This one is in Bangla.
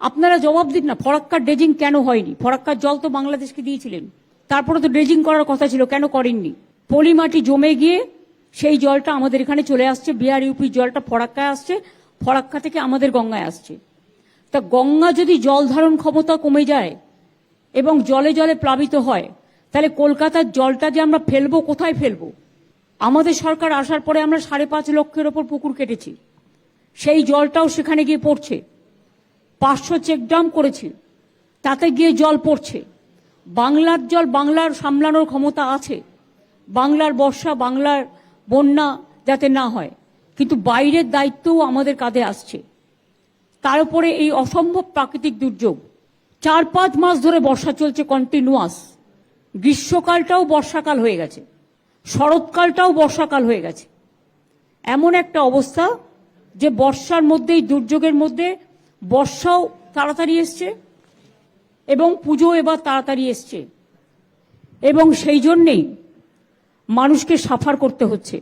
আপনারা জবাব দিন না, ফরাক্কার ড্রেজিং কেন হয়নি? ফরাক্কার জল তো বাংলাদেশকে দিয়েছিলেন। তারপরে তো ড্রেজিং করার কথা ছিল, কেন করেননি? পলিমাটি জমে গিয়ে সেই জলটা আমাদের এখানে চলে আসছে, বিহার ইউপির জলটা ফরাক্কায় আসছে, ফরাক্কা থেকে আমাদের গঙ্গায় আসছে। তা গঙ্গা যদি জল ধারণ ক্ষমতা কমে যায় এবং জলে জলে প্লাবিত হয়, তাহলে কলকাতার জলটা যে আমরা ফেলব, কোথায় ফেলব? আমাদের সরকার আসার পরে আমরা সাড়ে পাঁচ লক্ষের ওপর পুকুর কেটেছি। সেই জলটাও সেখানে গিয়ে পড়ছে। পাঁচশো চেকডাম করেছে। তাতে গিয়ে জল পড়ছে। বাংলার জল বাংলার সামলানোর ক্ষমতা আছে। বাংলার বর্ষা, বাংলার বন্যা যাতে না হয়। কিন্তু বাইরের দায়িত্বও আমাদের কাঁধে আসছে। তার উপরে এই অসম্ভব প্রাকৃতিক দুর্যোগ। চার পাঁচ মাস ধরে বর্ষা চলছে কন্টিনিউয়াস গ্রীষ্মকালটাও বর্ষাকাল হয়ে গেছে। শরৎকালটাও বর্ষাকাল হয়ে গেছে। এমন একটা অবস্থা যে বর্ষার মধ্যেই, দুর্যোগের মধ্যে বর্ষাও তাড়াতাড়ি এসছে এবং পুজো এবার তাড়াতাড়ি এসছে। এবং সেই জন্যেই মানুষকে সাফার করতে হচ্ছে।